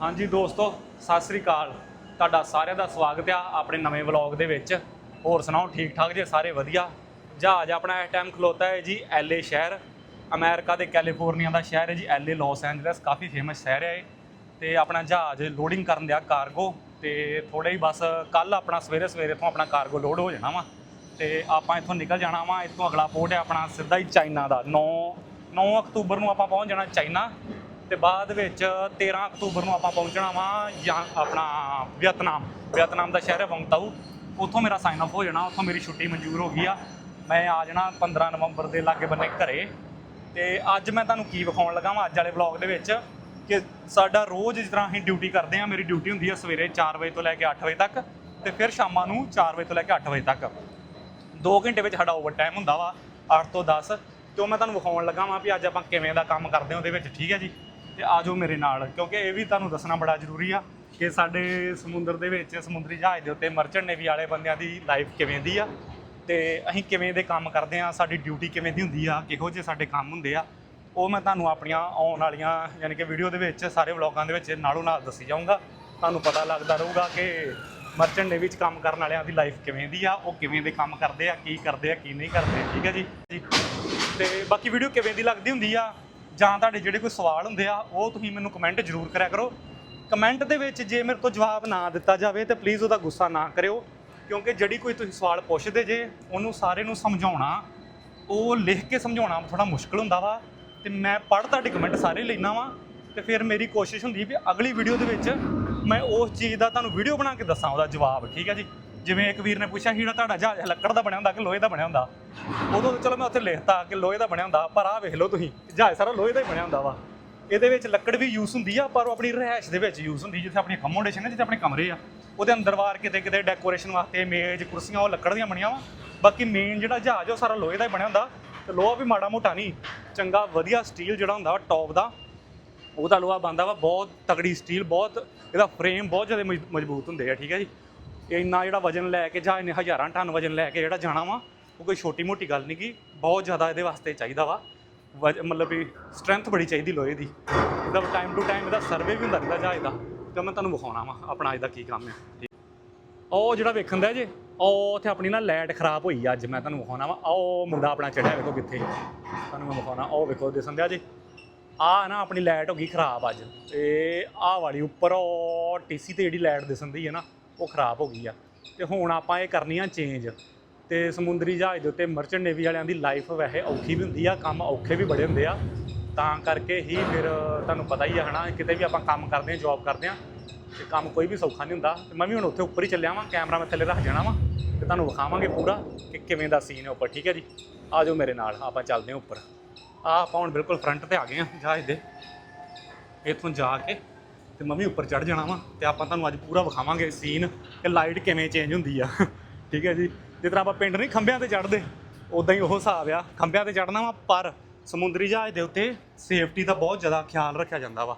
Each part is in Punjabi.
ਹਾਂਜੀ ਦੋਸਤੋ, ਸਤਿ ਸ੍ਰੀ ਅਕਾਲ। ਤੁਹਾਡਾ ਸਾਰਿਆਂ ਦਾ ਸਵਾਗਤ ਆ ਆਪਣੇ ਨਵੇਂ ਵਲੌਗ ਦੇ ਵਿੱਚ। ਹੋਰ ਸੁਣਾਓ ਠੀਕ ਠਾਕ ਜੇ? ਸਾਰੇ ਵਧੀਆ? ਜਹਾਜ਼ ਆਪਣਾ ਇਸ ਟਾਈਮ ਖਲੋਤਾ ਹੈ ਜੀ ਐਲਏ ਸ਼ਹਿਰ। ਅਮਰੀਕਾ ਦੇ ਕੈਲੀਫੋਰਨੀਆ ਦਾ ਸ਼ਹਿਰ ਹੈ ਜੀ ਐਲਏ ਲਾਸ ਐਂਜਲਸ ਕਾਫੀ ਫੇਮਸ ਸ਼ਹਿਰ ਹੈ ਇਹ। ਤੇ ਆਪਣਾ ਜਹਾਜ਼ ਲੋਡਿੰਗ ਕਰਨ ਦਿਆ ਕਾਰਗੋ ਤੇ ਥੋੜੇ ਹੀ ਬਸ ਕੱਲ ਆਪਣਾ ਸਵੇਰੇ ਸਵੇਰੇ ਤੋਂ ਆਪਣਾ ਕਾਰਗੋ ਲੋਡ ਹੋ ਜਾਣਾ ਵਾ। ਤੇ ਆਪਾਂ ਇੱਥੋਂ ਨਿਕਲ ਜਾਣਾ ਵਾ। ਇੱਥੋਂ ਅਗਲਾ ਪੋਰਟ ਹੈ ਆਪਣਾ ਸਿੱਧਾ ਹੀ ਚਾਈਨਾ ਦਾ। 9 9 ਅਕਤੂਬਰ ਨੂੰ ਆਪਾਂ ਪਹੁੰਚ ਜਾਣਾ ਚਾਈਨਾ। ਤੇ ਬਾਅਦ ਵਿੱਚ 13 ਅਕਤੂਬਰ ਨੂੰ ਆਪਾਂ ਪਹੁੰਚਣਾ ਵਾ ਜਾਂ ਆਪਣਾ ਵਿਅਤਨਾਮ। ਵਿਅਤਨਾਮ ਦਾ ਸ਼ਹਿਰ ਹੈ ਵੰਗਤਾਊ। ਉੱਥੋਂ ਮੇਰਾ ਸਾਈਨ ਆਫ ਹੋ ਜਾਣਾ, ਉੱਥੋਂ ਮੇਰੀ ਛੁੱਟੀ ਮਨਜ਼ੂਰ ਹੋ ਗਈ ਆ। ਮੈਂ ਆ ਜਾਣਾ 15 ਨਵੰਬਰ ਦੇ ਲਾਗੇ ਬੰਨੇ ਘਰੇ। ਤੇ ਅੱਜ ਮੈਂ ਤੁਹਾਨੂੰ ਕੀ ਵਿਖਾਉਣ ਲੱਗਾ ਵਾਂ ਅੱਜ ਵਾਲੇ ਵਲੌਗ ਦੇ ਵਿੱਚ? ਕਿ ਸਾਡਾ ਰੋਜ਼ ਜਿਸ ਤਰ੍ਹਾਂ ਅਸੀਂ ਡਿਊਟੀ ਕਰਦੇ ਆ ਮੇਰੀ ਡਿਊਟੀ ਹੁੰਦੀ ਆ ਸਵੇਰੇ 4 ਵਜੇ ਤੋਂ ਲੈ ਕੇ 8 ਵਜੇ ਤੱਕ ਤੇ ਫਿਰ ਸ਼ਾਮਾਂ ਨੂੰ 4 ਵਜੇ ਤੋਂ ਲੈ ਕੇ 8 ਵਜੇ ਤੱਕ। 2 ਘੰਟੇ ਵਿੱਚ ਸਾਡਾ ਓਵਰ ਟਾਈਮ ਹੁੰਦਾ ਵਾ 8 ਤੋਂ 10 ਤੇ ਉਹ ਮੈਂ ਤੁਹਾਨੂੰ ਵਿਖਾਉਣ ਲੱਗਾ ਵਾਂ ਵੀ ਅੱਜ ਆਪਾਂ ਕਿਵੇਂ ਦਾ ਕੰਮ ਕਰਦੇ ਹਾਂ ਉਹਦੇ ਵਿੱਚ, ਠੀਕ ਹੈ ਜੀ? ਤੇ ਆਜੋ ਮੇਰੇ ਨਾਲ, ਕਿਉਂਕਿ ਇਹ ਵੀ ਤੁਹਾਨੂੰ ਦੱਸਣਾ ਬੜਾ ਜ਼ਰੂਰੀ ਆ ਕਿ ਸਾਡੇ ਸਮੁੰਦਰ ਦੇ ਵਿੱਚ, ਸਮੁੰਦਰੀ ਜਹਾਜ਼ ਦੇ ਉੱਤੇ ਮਰਚੈਂਟ ਨੇਵੀ ਵਾਲੇ ਬੰਦਿਆਂ ਦੀ ਲਾਈਫ ਕਿਵੇਂ ਦੀ ਆ ਤੇ ਅਸੀਂ ਕਿਵੇਂ ਦੇ ਕੰਮ ਕਰਦੇ ਆ, ਸਾਡੀ ਡਿਊਟੀ ਕਿਵੇਂ ਦੀ ਹੁੰਦੀ ਆ, ਕਿਹੋ ਜਿਹੇ ਸਾਡੇ ਕੰਮ ਹੁੰਦੇ ਆ, ਉਹ ਮੈਂ ਤੁਹਾਨੂੰ ਆਪਣੀਆਂ ਆਉਣ ਵਾਲੀਆਂ ਯਾਨੀ ਕਿ ਵੀਡੀਓ ਦੇ ਵਿੱਚ, ਸਾਰੇ ਵਲੌਗਾਂ ਦੇ ਵਿੱਚ ਨਾਲੋਂ ਨਾਲ ਦੱਸੀ ਜਾਊਂਗਾ। ਤੁਹਾਨੂੰ ਪਤਾ ਲੱਗਦਾ ਰਹੂਗਾ ਕਿ ਮਰਚੈਂਟ ਨੇਵੀ ਵਿੱਚ ਕੰਮ ਕਰਨ ਵਾਲਿਆਂ ਦੀ ਲਾਈਫ ਕਿਵੇਂ ਦੀ ਆ, ਉਹ ਕਿਵੇਂ ਦੇ ਕੰਮ ਕਰਦੇ ਆ, ਕੀ ਕਰਦੇ ਆ, ਕੀ ਨਹੀਂ ਕਰਦੇ, ਠੀਕ ਹੈ ਜੀ? ਜੀ ਤੇ ਬਾਕੀ ਵੀਡੀਓ ਕਿਵੇਂ ਦੀ ਲੱਗਦੀ ਹੁੰਦੀ ਆ ਜਾਂ ਤੁਹਾਡੇ ਜਿਹੜੇ ਕੋਈ ਸਵਾਲ ਹੁੰਦੇ ਆ, ਉਹ ਤੁਸੀਂ ਮੈਨੂੰ ਕਮੈਂਟ ਜ਼ਰੂਰ ਕਰਿਆ ਕਰੋ। ਕਮੈਂਟ ਦੇ ਵਿੱਚ ਜੇ ਮੇਰੇ ਤੋਂ ਜਵਾਬ ਨਾ ਦਿੱਤਾ ਜਾਵੇ, ਤਾਂ ਪਲੀਜ਼ ਉਹਦਾ ਗੁੱਸਾ ਨਾ ਕਰਿਓ, ਕਿਉਂਕਿ ਜਿਹੜੀ ਕੋਈ ਤੁਸੀਂ ਸਵਾਲ ਪੁੱਛਦੇ ਜੇ, ਉਹਨੂੰ ਸਾਰੇ ਨੂੰ ਸਮਝਾਉਣਾ, ਉਹ ਲਿਖ ਕੇ ਸਮਝਾਉਣਾ ਥੋੜਾ ਮੁਸ਼ਕਲ ਹੁੰਦਾ ਵਾ। ਤੇ ਮੈਂ ਪੜ੍ਹ ਤੁਹਾਡੇ ਕਮੈਂਟ ਸਾਰੇ ਲੈਣਾ ਵਾਂ, ਤੇ ਫਿਰ ਮੇਰੀ ਕੋਸ਼ਿਸ਼ ਹੁੰਦੀ ਵੀ ਅਗਲੀ ਵੀਡੀਓ ਦੇ ਵਿੱਚ ਮੈਂ ਉਸ ਚੀਜ਼ ਦਾ ਤੁਹਾਨੂੰ ਵੀਡੀਓ ਬਣਾ ਕੇ ਦੱਸਾਂ, ਉਹਦਾ ਜਵਾਬ, ਠੀਕ ਹੈ ਜੀ? ਜਿਵੇਂ ਇੱਕ ਵੀਰ ਨੇ ਪੁੱਛਿਆ, ਹੀੜਾ ਤੁਹਾਡਾ ਜਹਾਜ਼, ਲੱਕੜ ਦਾ ਬਣਿਆ ਹੁੰਦਾ ਕਿ ਲੋਹੇ ਦਾ ਬਣਿਆ ਹੁੰਦਾ? ਉਦੋਂ ਚਲੋ ਮੈਂ ਉੱਥੇ ਲਿਖਤਾ ਕਿ ਲੋਹੇ ਦਾ ਬਣਿਆ ਹੁੰਦਾ, ਪਰ ਆਹ ਵੇਖ ਲਓ ਤੁਸੀਂ, ਜਹਾਜ਼ ਸਾਰਾ ਲੋਹੇ ਦਾ ਹੀ ਬਣਿਆ ਹੁੰਦਾ ਵਾ। ਇਹਦੇ ਵਿੱਚ ਲੱਕੜ ਵੀ ਯੂਜ਼ ਹੁੰਦੀ ਆ, ਪਰ ਉਹ ਆਪਣੀ ਰਹਿائش ਦੇ ਵਿੱਚ ਯੂਜ਼ ਹੁੰਦੀ, ਜਿੱਥੇ ਆਪਣੀ ਕਮੋਡੇਸ਼ਨ ਹੈ, ਜਿੱਥੇ ਆਪਣੇ ਕਮਰੇ ਆ। ਉਹਦੇ ਅੰਦਰ ਵਾਰ ਕਿਤੇ ਕਿਤੇ ਡੈਕੋਰੇਸ਼ਨ ਵਾਸਤੇ ਮੇਜ਼, ਕੁਰਸੀਆਂ, ਉਹ ਲੱਕੜ ਦੀਆਂ ਬਣੀਆਂ ਵਾ। ਬਾਕੀ ਮੇਨ ਜਿਹੜਾ ਜਹਾਜ਼ ਉਹ ਸਾਰਾ ਲੋਹੇ ਦਾ ਹੀ ਬਣਿਆ ਹੁੰਦਾ। ਤੇ ਲੋਹਾ ਵੀ ਮਾੜਾ ਮੋਟਾ ਨਹੀਂ, ਚੰਗਾ ਵਧੀਆ ਸਟੀਲ ਜਿਹੜਾ ਹੁੰਦਾ ਵਾ ਟੌਪ ਦਾ, ਉਹਦਾ ਲੋਹਾ ਬੰਦਾ ਵਾ, ਬਹੁਤ ਤਕੜੀ ਸਟੀਲ ਬਹੁਤ ਇਹਦਾ ਫਰੇਮ ਬਹੁਤ ਜ਼ਿਆਦਾ ਮਜ਼ਬੂਤ ਹੁੰਦੇ ਆ, ਠੀਕ ਹੈ ਜੀ। ਇੰਨਾ ਜਿਹੜਾ ਵਜਨ ਲੈ ਕੇ ਜਾਂ ਇਹਨੇ ਹਜ਼ਾਰਾਂ ਟਨ ਵਜਨ ਲੈ ਕੇ ਜਿਹੜਾ ਜਾਣਾ ਵਾ, ਉਹ ਕੋਈ ਛੋਟੀ ਮੋਟੀ ਗੱਲ ਨਹੀਂ ਗੀ। ਬਹੁਤ ਜ਼ਿਆਦਾ ਇਹਦੇ ਵਾਸਤੇ ਚਾਹੀਦਾ ਵਾ। ਵਜ- ਮਤਲਬ ਵੀ ਸਟਰੈਂਥ ਬੜੀ ਚਾਹੀਦੀ ਲੋਹੇ ਦੀ। ਇਹਦਾ ਟਾਈਮ ਟੂ ਟਾਈਮ ਇਹਦਾ ਸਰਵੇ ਵੀ ਹੁੰਦਾ ਰਹਿੰਦਾ ਜਹਾਜ਼ ਦਾ ਤੇ ਮੈਂ ਤੁਹਾਨੂੰ ਵਿਖਾਉਣਾ ਵਾ ਆਪਣਾ ਅੱਜ ਦਾ ਕੀ ਕੰਮ ਹੈ ਠੀਕ ਉਹ ਜਿਹੜਾ ਵੇਖਣ ਦਾ ਜੇ, ਉਹ ਉੱਥੇ ਆਪਣੀ ਨਾ ਲਾਈਟ ਖਰਾਬ ਹੋਈ ਆ ਅੱਜ ਮੈਂ ਤੁਹਾਨੂੰ ਵਿਖਾਉਣਾ ਵਾ। ਆਹ ਉਹ ਮੁੰਡਾ ਆਪਣਾ ਚੜਿਆ ਵੇਖੋ ਕਿੱਥੇ। ਤੁਹਾਨੂੰ ਮੈਂ ਵਿਖਾਉਣਾ, ਉਹ ਵੇਖੋ ਦਿਸਣ ਦਿਆ ਜੇ। ਆ ਨਾ ਆਪਣੀ ਲਾਈਟ ਹੋ ਗਈ ਖਰਾਬ ਅੱਜ। ਤੇ ਆਹ ਵਾਲੀ ਉੱਪਰ ਉਹ ਟੀਸੀ ਤੇ ਜਿਹੜੀ ਲਾਈਟ ਦਿਸਣ ਦੀ ਹੈ ਨਾ ਉਹ ਖਰਾਬ ਹੋ ਗਈ ਆ। ਤੇ ਹੁਣ ਆਪਾਂ ਇਹ ਕਰਨੀ ਆ ਚੇਂਜ ਤੇ ਸਮੁੰਦਰੀ ਜਹਾਜ਼ ਦੇ ਉੱਤੇ ਮਰਚੈਂਟ ਨੇਵੀ ਵਾਲਿਆਂ ਦੀ ਲਾਈਫ ਵੈਸੇ ਔਖੀ ਵੀ ਹੁੰਦੀ ਆ, ਕੰਮ ਔਖੇ ਵੀ ਬੜੇ ਹੁੰਦੇ ਆ। ਤਾਂ ਕਰਕੇ ਹੀ ਫਿਰ ਤੁਹਾਨੂੰ ਪਤਾ ਹੀ ਆ ਹਨਾ, ਕਿਤੇ ਵੀ ਆਪਾਂ ਕੰਮ ਕਰਦੇ ਆ ਜੌਬ ਕਰਦੇ ਆ, ਤੇ ਕੰਮ ਕੋਈ ਵੀ ਸੌਖਾ ਨਹੀਂ ਹੁੰਦਾ। ਤੇ ਮੈਂ ਵੀ ਹੁਣ ਉੱਥੇ ਉੱਪਰ ਹੀ ਚੱਲਿਆ ਵਾਂ ਕੈਮਰਾ ਮੈਂ ਥੱਲੇ ਰੱਖ ਜਾਣਾ ਵਾਂ, ਤੇ ਤੁਹਾਨੂੰ ਵਿਖਾਵਾਂਗੇ ਪੂਰਾ ਕਿ ਕਿਵੇਂ ਦਾ ਸੀਨ ਹੈ ਉੱਪਰ, ਠੀਕ ਹੈ ਜੀ? ਆ ਜਾਓ ਮੇਰੇ ਨਾਲ, ਆਪਾਂ ਚੱਲਦੇ ਹਾਂ ਉੱਪਰ। ਆ ਆਪਾਂ ਹੁਣ ਬਿਲਕੁਲ ਫਰੰਟ ਤੇ ਆ ਗਏ ਆ ਜਹਾਜ਼ ਦੇ। ਇੱਥੋਂ ਜਾ ਕੇ ਤੇ ਮੰਮੀ ਉੱਪਰ ਚੜ ਜਾਣਾ ਵਾ ਤੇ ਆਪਾਂ ਤੁਹਾਨੂੰ ਅੱਜ ਪੂਰਾ ਵਿਖਾਵਾਂਗੇ ਸੀਨ ਕਿ ਲਾਈਟ ਕਿਵੇਂ ਚੇਂਜ ਹੁੰਦੀ ਆ। ਠੀਕ ਹੈ ਜੀ? ਜਿਸ ਤਰ੍ਹਾਂ ਆਪਾਂ ਪਿੰਡ ਨਹੀਂ ਖੰਭਿਆਂ ਤੇ ਚੜਦੇ ਉਦਾਂ ਹੀ ਉਹ ਹਿਸਾਬ ਆ। ਖੰਭਿਆਂ ਤੇ ਚੜਨਾ ਵਾ, ਪਰ ਸਮੁੰਦਰੀ ਜਹਾਜ਼ ਦੇ ਉੱਤੇ ਸੇਫਟੀ ਦਾ ਬਹੁਤ ਜ਼ਿਆਦਾ ਖਿਆਲ ਰੱਖਿਆ ਜਾਂਦਾ ਵਾ।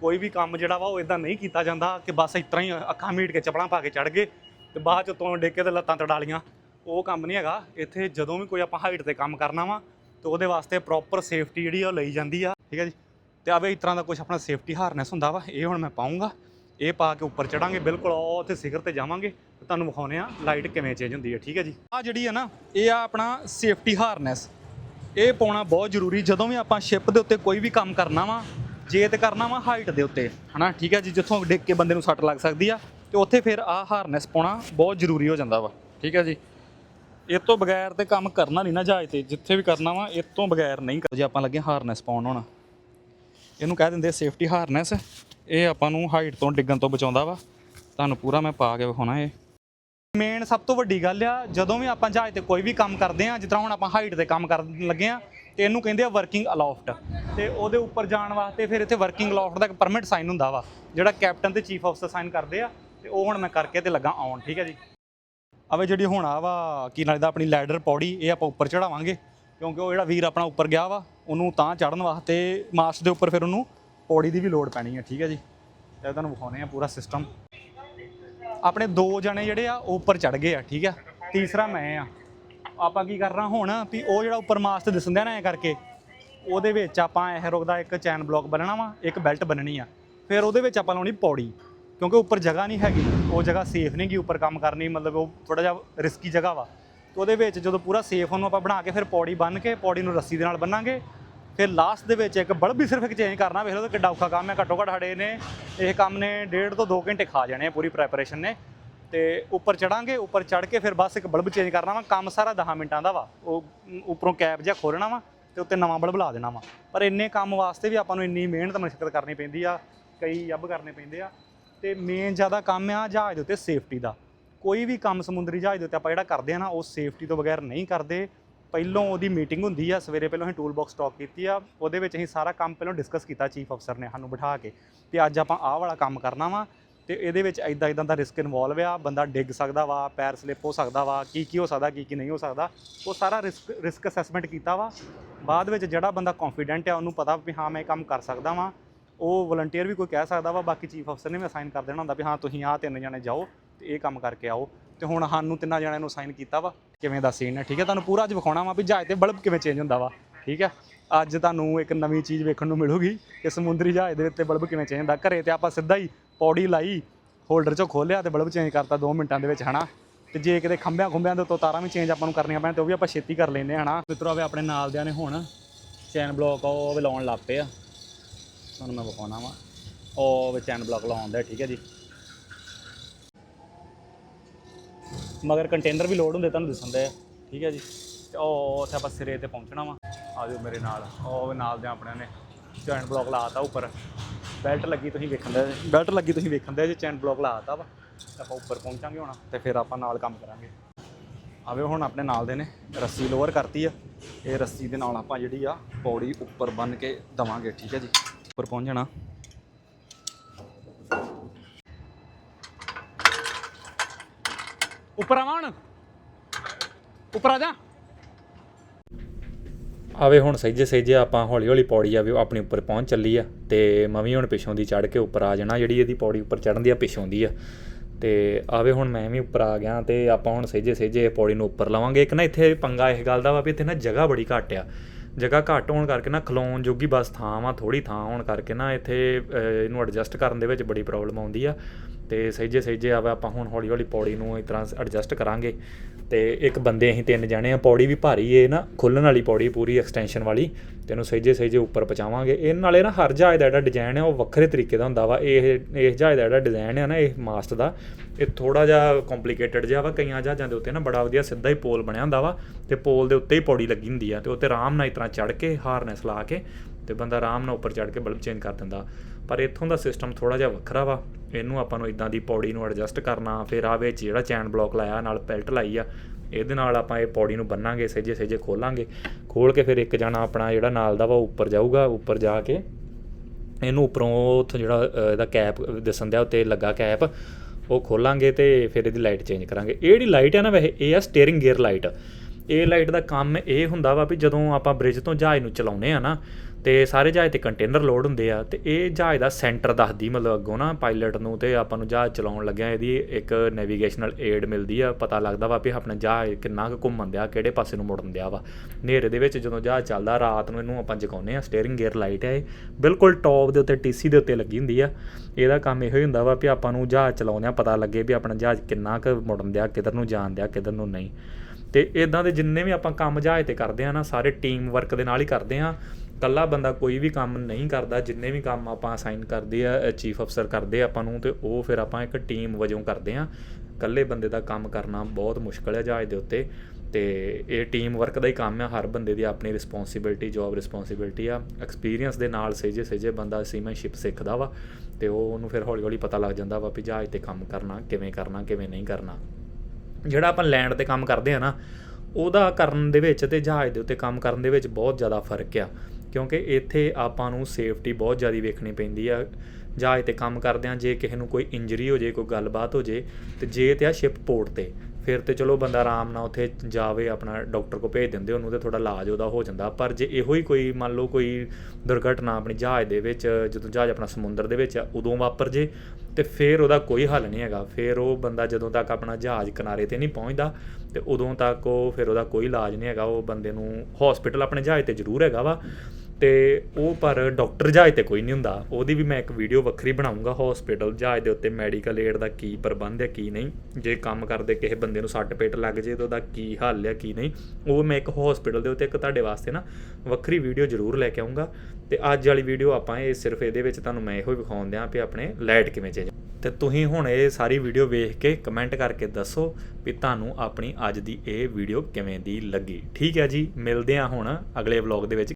ਕੋਈ ਵੀ ਕੰਮ ਜਿਹੜਾ ਵਾ ਉਹ ਇਦਾਂ ਨਹੀਂ ਕੀਤਾ ਜਾਂਦਾ ਕਿ ਬਸ ਇਸ ਤਰ੍ਹਾਂ ਹੀ ਅੱਖਾਂ ਮੀਟ ਕੇ ਚੱਪਲਾਂ ਪਾ ਕੇ ਚੜ ਗਏ ਤੇ ਬਾਅਦ ਚ ਤੋਂ ਡੇਕੇ ਤੇ ਲੱਤਾਂ ਤੜਾ ਲੀਆਂ। ਉਹ ਕੰਮ ਨਹੀਂ ਹੈਗਾ। ਇੱਥੇ ਜਦੋਂ ਵੀ ਕੋਈ ਆਪਾਂ ਹਾਈਟ ਤੇ ਕੰਮ ਕਰਨਾ ਵਾ, ਤੇ ਉਹਦੇ ਵਾਸਤੇ ਪ੍ਰੋਪਰ ਸੇਫਟੀ ਜਿਹੜੀ ਆ ਉਹ ਲਈ ਜਾਂਦੀ ਆ। ਠੀਕ ਹੈ ਜੀ? ਤੇ ਆਵੇ ਇਸ ਤਰ੍ਹਾਂ ਦਾ ਕੁਝ ਆਪਣਾ ਸੇਫਟੀ ਹਾਰਨੈਸ ਹੁੰਦਾ ਵਾ, ਇਹ ਹੁਣ ਮੈਂ ਪਾਉਂਗਾ ਇਹ ਪਾ ਕੇ ਉੱਪਰ ਚੜਾਂਗੇ, ਬਿਲਕੁਲ ਉਹ ਉੱਥੇ ਸਿਖਰ ਤੇ ਜਾਵਾਂਗੇ। ਤੇ ਤੁਹਾਨੂੰ ਵਿਖਾਉਨੇ ਆ ਲਾਈਟ ਕਿਵੇਂ ਚੇਂਜ ਹੁੰਦੀ ਹੈ, ਠੀਕ ਹੈ ਜੀ? ਆ ਜਿਹੜੀ ਹੈ ਨਾ, ਇਹ ਆ ਆਪਣਾ ਸੇਫਟੀ ਹਾਰਨੈਸ ਇਹ ਪਾਉਣਾ ਬਹੁਤ ਜ਼ਰੂਰੀ, ਜਦੋਂ ਵੀ ਆਪਾਂ ਸ਼ਿਪ ਦੇ ਉੱਤੇ ਕੋਈ ਵੀ ਕੰਮ ਕਰਨਾ ਵਾ, ਜੇ ਤੇ ਕਰਨਾ ਵਾ ਹਾਈਟ ਦੇ ਉੱਤੇ, ਹਨਾ, ਠੀਕ ਹੈ ਜੀ? ਜਿੱਥੋਂ ਡਿੱਗ ਕੇ ਬੰਦੇ ਨੂੰ ਸੱਟ ਲੱਗ ਸਕਦੀ ਆ, ਤੇ ਉੱਥੇ ਫਿਰ ਆਹ ਹਾਰਨੈਸ ਪਾਉਣਾ ਬਹੁਤ ਜ਼ਰੂਰੀ ਹੋ ਜਾਂਦਾ ਵਾ, ਠੀਕ ਹੈ ਜੀ? ਇਹ ਤੋਂ ਬਗੈਰ ਤੇ ਕੰਮ ਕਰਨਾ ਨਹੀਂ ਨਾ ਜਹਾਜ਼ ਤੇ, ਜਿੱਥੇ ਵੀ ਕਰਨਾ ਵਾ, ਇਹ ਤੋਂ ਬਗੈਰ ਨਹੀਂ ਕਰ ਜੇ ਆਪਾਂ ਲੱਗੇ ਹਾਰਨੈਸ ਪਾਉਣ ਹੋਣਾ। ਇਹਨੂੰ ਕਹਿ ਦਿੰਦੇ ਸੇਫਟੀ ਹਾਰਨੈਸ ਇਹ ਆਪਾਂ ਨੂੰ ਹਾਈਟ ਤੋਂ ਡਿੱਗਣ ਤੋਂ ਬਚਾਉਂਦਾ ਵਾ। ਤੁਹਾਨੂੰ ਪੂਰਾ ਮੈਂ ਪਾ ਕੇ ਵਿਖਾਉਣਾ ਇਹ। ਮੇਨ ਸਭ ਤੋਂ ਵੱਡੀ ਗੱਲ ਆ, ਜਦੋਂ ਵੀ ਆਪਾਂ ਜਹਾਜ਼ ਤੇ ਕੋਈ ਵੀ ਕੰਮ ਕਰਦੇ ਆ ਜਿੱਦਾਂ ਹੁਣ ਆਪਾਂ ਹਾਈਟ ਤੇ ਕੰਮ ਕਰਨ ਲੱਗੇ ਆ, ਤੇ ਇਹਨੂੰ ਕਹਿੰਦੇ ਆ ਵਰਕਿੰਗ ਅਲੋਫਟ ਤੇ ਉਹਦੇ ਉੱਪਰ ਜਾਣ ਵਾਸਤੇ ਫਿਰ ਇੱਥੇ ਵਰਕਿੰਗ ਅਲੋਫਟ ਦਾ ਇੱਕ ਪਰਮਿਟ ਸਾਈਨ ਹੁੰਦਾ ਵਾ, ਜਿਹੜਾ ਕੈਪਟਨ ਤੇ ਚੀਫ ਅਫਸਰ ਸਾਈਨ ਕਰਦੇ ਆ, ਤੇ ਉਹ ਹੁਣ ਮੈਂ ਕਰਕੇ ਤੇ ਲੱਗਾ ਆਉਣ ਠੀਕ ਹੈ ਜੀ। ਅਵੇ ਜਿਹੜੀ ਹੁਣ ਆ ਵਾ, ਕੀ ਨਾਲ ਦਾ ਆਪਣੀ ਲੈਡਰ ਪੌੜੀ, ਇਹ ਆਪਾਂ ਉੱਪਰ ਚੜਾਵਾਂਗੇ। ਕਿਉਂਕਿ ਉਹ ਜਿਹੜਾ ਵੀਰ ਆਪਣਾ ਉੱਪਰ ਗਿਆ ਵਾ, ਉਹਨੂੰ ਤਾਂ ਚੜਨ ਵਾਸਤੇ ਮਾਸਟ ਦੇ ਉੱਪਰ ਫਿਰ ਉਹਨੂੰ ਪੌੜੀ ਦੀ ਵੀ ਲੋੜ ਪੈਣੀ ਹੈ ਠੀਕ ਹੈ ਜੀ? ਤੇ ਤੁਹਾਨੂੰ ਵਿਖਾਉਣੇ ਆ ਪੂਰਾ ਸਿਸਟਮ ਆਪਣੇ ਦੋ ਜਣੇ ਜਿਹੜੇ ਆ, ਉਹ ਉੱਪਰ ਚੜ ਗਏ ਆ, ਠੀਕ ਆ? ਤੀਸਰਾ ਮੈਂ ਆ। ਆਪਾਂ ਕੀ ਕਰਨਾ ਹੁਣ ਵੀ ਉਹ ਜਿਹੜਾ ਉੱਪਰ ਮਾਸਟ ਦਿਸਦਾ ਨਾ ਐ ਕਰਕੇ, ਉਹਦੇ ਵਿੱਚ ਆਪਾਂ ਇਹ ਰੁਕਦਾ ਇੱਕ ਚੈਨ ਬਲੌਕ ਬੰਨਣਾ ਵਾ, ਇੱਕ ਬੈਲਟ ਬੰਨਣੀ ਆ। ਫਿਰ ਉਹਦੇ ਵਿੱਚ ਆਪਾਂ ਲਾਉਣੀ ਪੌੜੀ, ਕਿਉਂਕਿ ਉੱਪਰ ਜਗ੍ਹਾ ਨਹੀਂ ਹੈਗੀ, ਉਹ ਜਗ੍ਹਾ ਸੇਫ ਨਹੀਂ ਗੀ, ਉੱਪਰ ਕੰਮ ਕਰਨੀ, ਮਤਲਬ ਉਹ ਥੋੜਾ ਜਿਹਾ ਰਿਸਕੀ ਜਗ੍ਹਾ ਵਾ। ਤੇ ਉਹਦੇ ਵਿੱਚ ਜਦੋਂ ਪੂਰਾ ਸੇਫ ਉਹਨੂੰ ਆਪਾਂ ਬਣਾ ਕੇ ਫਿਰ ਪੌੜੀ ਬੰਨ ਕੇ ਪੌੜੀ ਨੂੰ ਰੱਸੀ ਦੇ ਨਾਲ ਬੰਨਾਂਗੇ। ਫਿਰ ਲਾਸਟ ਦੇ ਵਿੱਚ ਇੱਕ ਬਲਬ ਵੀ ਸਿਰਫ ਇੱਕ ਚੇਂਜ ਕਰਨਾ, ਵੇਖ ਲਓ ਤੇ ਕਿੱਡਾ ਔਖਾ ਕੰਮ ਹੈ। ਘੱਟੋ ਘੱਟ ਸਾਡੇ ਨੇ ਇਹ ਕੰਮ ਨੇ ਡੇਢ ਤੋਂ 2 ਘੰਟੇ ਖਾ ਜਾਣੇ ਆ ਪੂਰੀ ਪ੍ਰੈਪਰੇਸ਼ਨ ਨੇ। ਤੇ ਉੱਪਰ ਚੜਾਂਗੇ, ਉੱਪਰ ਚੜ ਕੇ ਫਿਰ ਬਸ ਇੱਕ ਬਲਬ ਚੇਂਜ ਕਰਨਾ ਵਾ, ਕੰਮ ਸਾਰਾ 10 ਮਿੰਟਾਂ ਦਾ ਵਾ। ਉਹ ਉੱਪਰੋਂ ਕੈਪ ਜਿਹਾ ਖੋਲਣਾ ਵਾ ਤੇ ਉੱਤੇ ਨਵਾਂ ਬਲਬ ਲਾ ਦੇਣਾ ਵਾ। ਪਰ ਇੰਨੇ ਕੰਮ ਵਾਸਤੇ ਵੀ ਆਪਾਂ ਨੂੰ ਇੰਨੀ ਮਿਹਨਤ ਮਸ਼ਕਤ ਕਰਨੀ ਪੈਂਦੀ ਆ, ਕਈ ਯੱਬ ਕਰਨੇ ਪੈਂਦੇ ਆ। ਤੇ ਮੇਨ ਜ਼ਿਆਦਾ ਕੰਮ ਆ ਜਹਾਜ਼ ਦੇ ਉੱਤੇ ਸੇਫਟੀ ਦਾ। ਕੋਈ ਵੀ ਕੰਮ ਸਮੁੰਦਰੀ ਜਹਾਜ਼ ਦੇ ਉੱਤੇ ਆਪਾਂ ਜਿਹੜਾ ਕਰਦੇ ਆ ਨਾ, ਉਹ ਸੇਫਟੀ ਤੋਂ ਬਗੈਰ ਨਹੀਂ ਕਰਦੇ। ਪਹਿਲੋਂ ਉਹਦੀ ਮੀਟਿੰਗ ਹੁੰਦੀ ਆ, ਸਵੇਰੇ ਪਹਿਲਾਂ ਅਸੀਂ ਟੂਲ ਬਾਕਸ ਸਟਾਕ ਕੀਤੀ ਆ, ਉਹਦੇ ਵਿੱਚ ਅਸੀਂ ਸਾਰਾ ਕੰਮ ਪਹਿਲਾਂ ਡਿਸਕਸ ਕੀਤਾ ਚੀਫ ਅਫਸਰ ਨੇ ਸਾਨੂੰ ਬਿਠਾ ਕੇ ਤੇ ਅੱਜ ਆਪਾਂ ਆਹ ਵਾਲਾ ਕੰਮ ਕਰਨਾ ਵਾ ਤੇ ਇਹਦੇ ਵਿੱਚ ਐਦਾਂ ਐਦਾਂ ਦਾ ਰਿਸਕ ਇਨਵੋਲਵ ਆ, ਬੰਦਾ ਡਿੱਗ ਸਕਦਾ ਵਾ, ਪੈਰ ਸਲਿੱਪ ਹੋ ਸਕਦਾ ਵਾ, ਕੀ ਕੀ ਹੋ ਸਕਦਾ, ਕੀ ਕੀ ਨਹੀਂ ਹੋ ਸਕਦਾ, ਉਹ ਸਾਰਾ ਰਿਸਕ ਰਿਸਕ ਅਸੈਸਮੈਂਟ ਕੀਤਾ ਵਾ। ਬਾਅਦ ਵਿੱਚ ਜਿਹੜਾ ਬੰਦਾ ਕੌਨਫੀਡੈਂਟ ਆ, ਉਹਨੂੰ ਪਤਾ ਵੀ ਹਾਂ ਮੈਂ ਇਹ ਕੰਮ ਕਰ ਸਕਦਾ ਵਾਂ। ਉਹ ਵਲੰਟੀਅਰ ਵੀ ਕੋਈ ਕਹਿ ਸਕਦਾ ਵਾ, ਬਾਕੀ ਚੀਫ ਅਫਸਰ ਨੇ ਵੀ ਅਸਾਈਨ ਕਰ ਦੇਣਾ ਹੁੰਦਾ ਵੀ ਹਾਂ ਤੁਸੀਂ ਆਹ ਤਿੰਨ ਜਣੇ ਜਾਓ। ਤੇ ਇਹ ਕੰਮ ਕਰਕੇ ਆਓ ਤੇ ਹੁਣ ਸਾਨੂੰ ਤਿੰਨਾਂ ਜਣਿਆਂ ਨੂੰ ਸਾਈਨ ਕੀਤਾ ਵਾ। ਕਿਵੇਂ ਦਾ ਸੀਨ ਹੈ, ਠੀਕ ਹੈ? ਤੁਹਾਨੂੰ ਪੂਰਾ ਅੱਜ ਵਿਖਾਉਣਾ ਵਾ ਵੀ ਜਹਾਜ਼ ਤੇ ਬਲਬ ਕਿਵੇਂ ਚੇਂਜ ਹੁੰਦਾ ਵਾ, ਠੀਕ ਹੈ? ਅੱਜ ਤੁਹਾਨੂੰ ਇੱਕ ਨਵੀਂ ਚੀਜ਼ ਵੇਖਣ ਨੂੰ ਮਿਲੂਗੀ ਕਿ ਸਮੁੰਦਰੀ ਜਹਾਜ਼ ਦੇ ਉੱਤੇ ਬਲਬ ਕਿਵੇਂ ਚੇਂਜ ਹੁੰਦਾ। ਘਰੇ ਤੇ ਆਪਾਂ ਸਿੱਧਾ ਹੀ ਪੌੜੀ ਲਾਈ ਹੋਲਡਰ ਚੋਂ ਖੋਲਿਆ ਤੇ ਬਲਬ ਚੇਂਜ ਕਰਤਾ 2 ਮਿੰਟਾਂ ਦੇ ਵਿੱਚ, ਹਨਾ? ਤੇ ਜੇ ਕਿਤੇ ਖੰਭਿਆਂ ਖੁੰਭਿਆਂ ਦੇ ਉੱਤੋਂ ਤਾਰਾਂ ਵੀ ਚੇਂਜ ਆਪਾਂ ਨੂੰ ਕਰਨੀਆਂ ਪੈਣ ਤੇ ਉਹ ਵੀ ਆਪਾਂ ਛੇਤੀ ਕਰ ਲੈਂਦੇ ਹਨਾ? ਮਿੱਤਰੋ ਆਵੇ ਆਪਣੇ ਨਾਲ ਦਿਆਂ ਨੇ ਹੁਣ ਚੈਨ ਬਲੌਕ ਉਹ ਵੀ ਲਾਉਣ ਲੱਗ ਪਏ ਆ। ਤੁਹਾਨੂੰ ਮੈਂ ਵਿਖਾਉਣਾ ਵਾ। ਉਹ ਵੀ ਚੈਨ ਬਲੌਕ ਲਾਉਂਦਾ ਠੀਕ ਹੈ ਜੀ? ਮਗਰ ਕੰਟੇਨਰ ਵੀ ਲੋਡ ਹੁੰਦੇ, ਤੁਹਾਨੂੰ ਦਿਸਣਦੇ ਆ। ਠੀਕ ਹੈ ਜੀ? ਤੇ ਉਹ ਉੱਥੇ ਆਪਾਂ ਸਿਰੇ ਤੇ ਪਹੁੰਚਣਾ ਵਾ। ਆ ਜਾਓ ਮੇਰੇ ਨਾਲ। ਉਹ ਨਾਲ ਦੇ ਆਪਣੇ ਨੇ। ਚੈਨ ਬਲੌਕ ਲਾਤਾ ਉੱਪਰ। ਬੈਲਟ ਲੱਗੀ ਤੁਸੀਂ ਵੇਖਣ ਦੇ ਬੈਲਟ ਲੱਗੀ ਤੁਸੀਂ ਵੇਖਣ ਦੇ ਜੀ ਚੈਨ ਬਲੌਕ ਲਾਤਾ ਵਾ। ਤੇ ਆਪਾਂ ਉੱਪਰ ਪਹੁੰਚਾਂਗੇ ਹੁਣ। ਤੇ ਫਿਰ ਆਪਾਂ ਨਾਲ ਕੰਮ ਕਰਾਂਗੇ। ਆਵੇ ਹੁਣ ਆਪਣੇ ਨਾਲ ਦੇ ਨੇ। ਰੱਸੀ ਲੋਅਰ ਕਰਤੀ ਆ। ਇਹ ਰੱਸੀ ਦੇ ਨਾਲ ਆਪਾਂ ਜਿਹੜੀ ਆ, ਪੌੜੀ ਉੱਪਰ ਬੰਨ ਕੇ ਦਵਾਂਗੇ। ਠੀਕ ਹੈ ਜੀ? ਉੱਪਰ ਪਹੁੰਚ ਜਾਣਾ। ਉੱਪਰ ਆਵਾਂ ਹੁਣ? ਉੱਪਰ ਆ ਜਾ। ਆਵੇ ਹੁਣ ਸਹਿਜੇ ਸਹਿਜੇ ਆਪਾਂ ਹੌਲੀ ਹੌਲੀ ਪੌੜੀ ਆਵੇ ਉਹ ਆਪਣੀ ਉੱਪਰ ਪਹੁੰਚ ਚੱਲੀ ਆ ਤੇ ਮੈਂ ਵੀ ਹੁਣ ਪਿੱਛੋਂ ਦੀ ਚੜ ਕੇ ਉੱਪਰ ਆ ਜਾਣਾ ਜਿਹੜੀ ਇਹਦੀ ਪੌੜੀ ਉੱਪਰ ਚੜਨ ਦੀ ਆ, ਪਿੱਛੋਂ ਦੀ ਆ। ਤੇ ਆਵੇ ਹੁਣ ਮੈਂ ਵੀ ਉੱਪਰ ਆ ਗਿਆ ਤੇ ਆਪਾਂ ਹੁਣ ਸਹਿਜੇ ਸਹਿਜੇ ਪੌੜੀ ਨੂੰ ਉੱਪਰ ਲਾਵਾਂਗੇ। ਇੱਕ ਨਾ ਇੱਥੇ ਪੰਗਾ ਇਸ ਗੱਲ ਦਾ ਵਾ ਵੀ ਇੱਥੇ ਨਾ ਜਗ੍ਹਾ ਬੜੀ ਘੱਟ ਆ। ਜਗ੍ਹਾ ਘੱਟ ਹੋਣ ਕਰਕੇ ਨਾ ਖਲੋਣ ਜੋਗੀ ਬਸ ਥਾਂ ਵਾ ਥੋੜੀ ਥਾਂ ਹੋਣ ਕਰਕੇ ਨਾ ਇੱਥੇ ਇਹਨੂੰ ਐਡਜਸਟ ਕਰਨ ਦੇ ਵਿੱਚ ਬੜੀ ਪ੍ਰੋਬਲਮ ਆਉਂਦੀ ਆ। ਤੇ ਸਹਿਜੇ ਸਹਿਜੇ ਆਵੇ ਆਪਾਂ ਹੁਣ ਹੌਲੀ ਹੌਲੀ ਪੌੜੀ ਨੂੰ ਇਸ ਤਰ੍ਹਾਂ ਐਡਜਸਟ ਕਰਾਂਗੇ। ਤੇ ਇੱਕ ਬੰਦੇ ਅਸੀਂ ਤਿੰਨ ਜਾਣੇ ਆ, ਪੌੜੀ ਵੀ ਭਾਰੀ ਏ ਨਾ, ਖੁੱਲਣ ਵਾਲੀ ਪੌੜੀ ਪੂਰੀ ਐਕਸਟੈਂਸ਼ਨ ਵਾਲੀ, ਤੇ ਇਹਨੂੰ ਸਹੀਜੇ ਸਹਿਜੇ ਉੱਪਰ ਪਹੁੰਚਾਵਾਂਗੇ। ਇਹ ਨਾਲੇ ਨਾ ਹਰ ਜਹਾਜ਼ ਦਾ ਜਿਹੜਾ ਡਿਜ਼ਾਈਨ ਹੈ ਉਹ ਵੱਖਰੇ ਤਰੀਕੇ ਦਾ ਹੁੰਦਾ ਵਾ। ਇਹ ਇਸ ਜਹਾਜ਼ ਦਾ ਜਿਹੜਾ ਡਿਜ਼ਾਈਨ ਹੈ ਨਾ, ਇਹ ਮਾਸਟ ਦਾ, ਇਹ ਥੋੜਾ ਜਿਹਾ ਕੰਪਲਿਕੇਟਡ ਜਿਹਾ ਵਾ। ਕਈਆਂ ਜਹਾਜ਼ਾਂ ਦੇ ਉੱਤੇ ਨਾ ਬੜਾ ਵਧੀਆ ਸਿੱਧਾ ਹੀ ਪੋਲ ਬਣਿਆ ਹੁੰਦਾ ਵਾ, ਤੇ ਪੋਲ ਦੇ ਉੱਤੇ ਹੀ ਪੌੜੀ ਲੱਗੀ ਹੁੰਦੀ ਆ, ਤੇ ਉੱਤੇ ਆਰਾਮ ਨਾਲ ਇਸ ਤਰ੍ਹਾਂ ਚੜ ਕੇ ਹਾਰਨੈਸ ਲਾ ਕੇ, ਤੇ ਬੰਦਾ ਆਰਾਮ ਨਾਲ ਉੱਪਰ ਚੜ ਕੇ ਬਲਬ ਚੇਂਜ ਕਰ ਦਿੰਦਾ। ਪਰ ਇੱਥੋਂ ਦਾ ਸਿਸਟਮ ਥੋੜਾ ਜਿਹਾ ਵੱਖਰਾ ਵਾ। ਇਹਨੂੰ ਆਪਾਂ ਨੂੰ ਇਦਾਂ ਦੀ ਪੌੜੀ ਨੂੰ ਐਡਜਸਟ ਕਰਨਾ, ਫਿਰ ਆ ਵਿੱਚ ਜਿਹੜਾ ਚੈਨ ਬਲੌਕ ਲਾਇਆ, ਨਾਲ ਪੈਲਟ ਲਾਈ ਆ, ਇਹਦੇ ਨਾਲ ਆਪਾਂ ਇਹ ਪੌੜੀ ਨੂੰ ਬੰਨਾਂਗੇ ਸਹਿਜੇ ਸਹਿਜੇ ਖੋਲਾਂਗੇ। ਖੋਲ ਕੇ ਫਿਰ ਇੱਕ ਜਣਾ ਆਪਣਾ ਜਿਹੜਾ ਨਾਲ ਦਾ ਵਾ, ਉਹ ਉੱਪਰ ਜਾਊਗਾ, ਉੱਪਰ ਜਾ ਕੇ ਇਹਨੂੰ ਉੱਪਰੋਂ ਉੱਥੋਂ ਜਿਹੜਾ ਇਹਦਾ ਕੈਪ ਦਿਸਣ ਦਿਆ, ਉੱਤੇ ਲੱਗਾ ਕੈਪ ਉਹ ਖੋਲਾਂਗੇ ਤੇ ਫਿਰ ਇਹਦੀ ਲਾਈਟ ਚੇਂਜ ਕਰਾਂਗੇ। ਇਹ ਜਿਹੜੀ ਲਾਈਟ ਹੈ ਨਾ ਵੈਸੇ, ਇਹ ਆ ਸਟੀਅਰਿੰਗ ਗੇਅਰ ਲਾਈਟ ਇਹ ਲਾਈਟ ਦਾ ਕੰਮ ਇਹ ਹੁੰਦਾ ਵਾ ਵੀ ਜਦੋਂ ਆਪਾਂ ਬ੍ਰਿਜ ਤੋਂ ਜਹਾਜ਼ ਨੂੰ ਚਲਾਉਨੇ ਆ ਨਾ ਤੇ ਸਾਰੇ ਜਹਾਜ਼ ਤੇ ਕੰਟੇਨਰ ਲੋਡ ਹੁੰਦੇ ਆ ਤੇ ਇਹ ਜਹਾਜ਼ ਦਾ ਸੈਂਟਰ ਦੱਸਦੀ, ਮਤਲਬ ਅੱਗੋਂ ਨਾ ਪਾਇਲਟ ਨੂੰ ਤੇ ਆਪਾਂ ਨੂੰ ਜਹਾਜ਼ ਚਲਾਉਣ ਲੱਗਿਆ ਇਹਦੀ ਇੱਕ ਨੈਵੀਗੇਸ਼ਨਲ ਏਡ ਮਿਲਦੀ ਆ, ਪਤਾ ਲੱਗਦਾ ਵਾ ਵੀ ਆਪਣਾ ਜਹਾਜ਼ ਕਿੰਨਾ ਕੁ ਘੁੰਮਣ ਦਿਆ, ਕਿਹੜੇ ਪਾਸੇ ਨੂੰ ਮੁੜਨ ਦਿਆ ਵਾ। ਹਨੇਰੇ ਦੇ ਵਿੱਚ ਜਦੋਂ ਜਹਾਜ਼ ਚੱਲਦਾ, ਰਾਤ ਨੂੰ ਇਹਨੂੰ ਆਪਾਂ ਜਗਾਉਂਦੇ ਆ ਸਟੀਅਰਿੰਗ ਗੇਅਰ ਲਾਈਟ ਹੈ ਇਹ। ਬਿਲਕੁਲ ਟੌਪ ਦੇ ਉੱਤੇ ਟੀਸੀ ਦੇ ਉੱਤੇ ਲੱਗੀ ਹੁੰਦੀ ਆ। ਇਹਦਾ ਕੰਮ ਇਹੋ ਹੀ ਹੁੰਦਾ ਵਾ ਵੀ ਆਪਾਂ ਨੂੰ ਜਹਾਜ਼ ਚਲਾਉਂਦੇ ਆ ਪਤਾ ਲੱਗੇ ਵੀ ਆਪਣਾ ਜਹਾਜ਼ ਕਿੰਨਾ ਕੁ ਮੁੜਨ ਦਿਆ, ਕਿੱਧਰ ਨੂੰ ਜਾਣ ਦਿਆ, ਕਿੱਧਰ ਨੂੰ ਨਹੀਂ। ਤੇ ਇਦਾਂ ਦੇ ਜਿੰਨੇ ਵੀ ਆਪਾਂ ਕੰਮ ਜਹਾਜ਼ ਤੇ ਕਰਦੇ ਆ ਨਾ, ਸਾਰੇ ਟੀਮ ਵਰਕ ਦੇ ਨਾਲ ਹੀ ਕਰਦੇ ਆ। ਕੱਲਾ ਬੰਦਾ ਕੋਈ ਵੀ ਕੰਮ ਨਹੀਂ ਕਰਦਾ, ਜਿੰਨੇ ਵੀ ਕੰਮ ਆਪਾਂ ਅਸਾਈਨ ਕਰਦੇ ਆ ਚੀਫ ਅਫਸਰ ਕਰਦੇ ਆ ਆਪਾਂ ਨੂੰ, ਤੇ ਉਹ ਫਿਰ ਆਪਾਂ ਇੱਕ ਟੀਮ ਵਜੋਂ ਕਰਦੇ ਆ। ਕੱਲੇ ਬੰਦੇ ਦਾ ਕੰਮ ਕਰਨਾ ਬਹੁਤ ਮੁਸ਼ਕਲ ਹੈ ਜਹਾਜ਼ ਦੇ ਉੱਤੇ, ਤੇ ਇਹ ਟੀਮ ਵਰਕ ਦਾ ਹੀ ਕੰਮ ਆ। ਹਰ ਬੰਦੇ ਦੀ ਆਪਣੀ ਰਿਸਪੌਂਸਿਬਿਲਟੀ ਜੌਬ ਰਿਸਪੌਂਸਿਬਿਲਟੀ ਆ। ਐਕਸਪੀਰੀਅੰਸ ਦੇ ਨਾਲ ਸੇਜੇ ਸੇਜੇ ਬੰਦਾ ਸੀਮਨਸ਼ਿਪ ਸਿੱਖਦਾ ਵਾ, ਤੇ ਉਹ ਉਹਨੂੰ ਫਿਰ ਹੌਲੀ ਹੌਲੀ ਪਤਾ ਲੱਗ ਜਾਂਦਾ ਵਾ ਵੀ ਜਹਾਜ਼ ਤੇ ਕੰਮ ਕਰਨਾ, ਕਿਵੇਂ ਕਰਨਾ, ਕਿਵੇਂ ਨਹੀਂ ਕਰਨਾ। ਜਿਹੜਾ ਆਪਾਂ ਲੈਂਡ ਤੇ ਕੰਮ ਕਰਦੇ ਆ ਨਾ, ਉਹਦਾ ਕਰਨ ਦੇ ਵਿੱਚ ਤੇ ਜਹਾਜ਼ ਦੇ ਉੱਤੇ ਕੰਮ ਕਰਨ ਦੇ ਵਿੱਚ ਬਹੁਤ ਜ਼ਿਆਦਾ ਫ਼ਰਕ ਆ। ਕਿਉਂਕਿ ਇੱਥੇ ਆਪਾਂ ਨੂੰ ਸੇਫਟੀ ਬਹੁਤ ਜ਼ਿਆਦਾ ਵੇਖਣੀ ਪੈਂਦੀ ਆ। ਜਹਾਜ਼ ਤੇ ਕੰਮ ਕਰਦੇ ਆ ਜੇ ਕਿਸੇ ਨੂੰ ਕੋਈ ਇੰਜਰੀ ਹੋ ਜੇ, ਕੋਈ ਗੱਲਬਾਤ ਹੋ ਜੇ, ਤੇ ਜੇ ਤੇ ਆ ਸ਼ਿਪ ਪੋਰਟ ਤੇ, ਫਿਰ ਤੇ ਚਲੋ ਬੰਦਾ ਆਰਾਮ ਨਾਲ ਉੱਥੇ ਜਾਵੇ, ਆਪਣਾ ਡਾਕਟਰ ਕੋ ਭੇਜ ਦਿੰਦੇ, ਉਹਨੂੰ ਤੇ ਥੋੜਾ ਇਲਾਜ ਉਹਦਾ ਹੋ ਜਾਂਦਾ। ਪਰ ਜੇ ਇਹੋ ਹੀ ਕੋਈ, ਮੰਨ ਲਓ ਕੋਈ ਦੁਰਘਟਨਾ ਆਪਣੀ ਜਹਾਜ਼ ਦੇ ਵਿੱਚ, ਜਦੋਂ ਜਹਾਜ਼ ਆਪਣਾ ਸਮੁੰਦਰ ਦੇ ਵਿੱਚ ਆ, ਉਦੋਂ ਵਾਪਰ ਜੇ, ਤੇ ਫਿਰ ਉਹਦਾ ਕੋਈ ਹੱਲ ਨਹੀਂ ਹੈਗਾ। ਫਿਰ ਉਹ ਬੰਦਾ ਜਦੋਂ ਤੱਕ ਆਪਣਾ ਜਹਾਜ਼ ਕਿਨਾਰੇ ਤੇ ਨਹੀਂ ਪਹੁੰਚਦਾ, ਤੇ ਉਦੋਂ ਤੱਕ ਉਹ, ਫਿਰ ਉਹਦਾ ਕੋਈ ਇਲਾਜ ਨਹੀਂ ਹੈਗਾ। ਉਹ ਬੰਦੇ ਨੂੰ ਹਸਪੀਟਲ ਆਪਣੇ ਜਹਾਜ਼ ਤੇ ਜ਼ਰੂਰ ਹੈਗਾ ਵਾ। ਤੇ ਉਹ ਪਰ ਡਾਕਟਰ ਜਹਾਜ਼ ਤੇ ਕੋਈ ਨਹੀਂ ਹੁੰਦਾ। ਉਹਦੀ ਵੀ ਮੈਂ ਇੱਕ ਵੀਡੀਓ ਵੱਖਰੀ ਬਣਾਉਂਗਾ ਹਸਪੀਟਲ ਜਹਾਜ਼ ਦੇ ਉੱਤੇ ਮੈਡੀਕਲ ਏਡ ਦਾ ਕੀ ਪ੍ਰਬੰਧ ਹੈ, ਕੀ ਨਹੀਂ। ਜੇ ਕੰਮ ਕਰਦੇ ਕਿਸੇ ਬੰਦੇ ਨੂੰ ਸੱਟ ਪੇਟ ਲੱਗ ਜੇ ਤਾਂ ਉਹਦਾ ਕੀ ਹੱਲ ਹੈ, ਕੀ ਨਹੀਂ। ਉਹ ਮੈਂ ਇੱਕ ਹਸਪੀਟਲ ਦੇ ਉੱਤੇ ਇੱਕ ਤੁਹਾਡੇ ਵਾਸਤੇ ਨਾ ਵੱਖਰੀ ਵੀਡੀਓ ਜ਼ਰੂਰ ਲੈ ਕੇ ਆਉਂਗਾ। ਤੇ ਅੱਜ ਵਾਲੀ ਵੀਡੀਓ ਆਪਾਂ ਇਹ ਸਿਰਫ ਇਹਦੇ ਵਿੱਚ ਤੁਹਾਨੂੰ ਮੈਂ ਇਹੋ ਹੀ ਵਿਖਾਉਂਦੇ ਦਿਆਂ ਵੀ ਆਪਣੇ ਲਾਈਟ ਕਿਵੇਂ ਚੇਂਜ ਤੇ ਤੁਸੀਂ ਹੁਣ ਇਹ ਸਾਰੀ ਵੀਡੀਓ ਵੇਖ ਕੇ ਕਮੈਂਟ ਕਰਕੇ ਦੱਸੋ ਵੀ ਤੁਹਾਨੂੰ ਆਪਣੀ ਅੱਜ ਦੀ ਇਹ ਵੀਡੀਓ ਕਿਵੇਂ ਦੀ ਲੱਗੀ। ਠੀਕ ਹੈ ਜੀ, ਮਿਲਦੇ ਹਾਂ ਹੁਣ ਅਗਲੇ ਵਲੌਗ ਦੇ ਵਿੱਚ।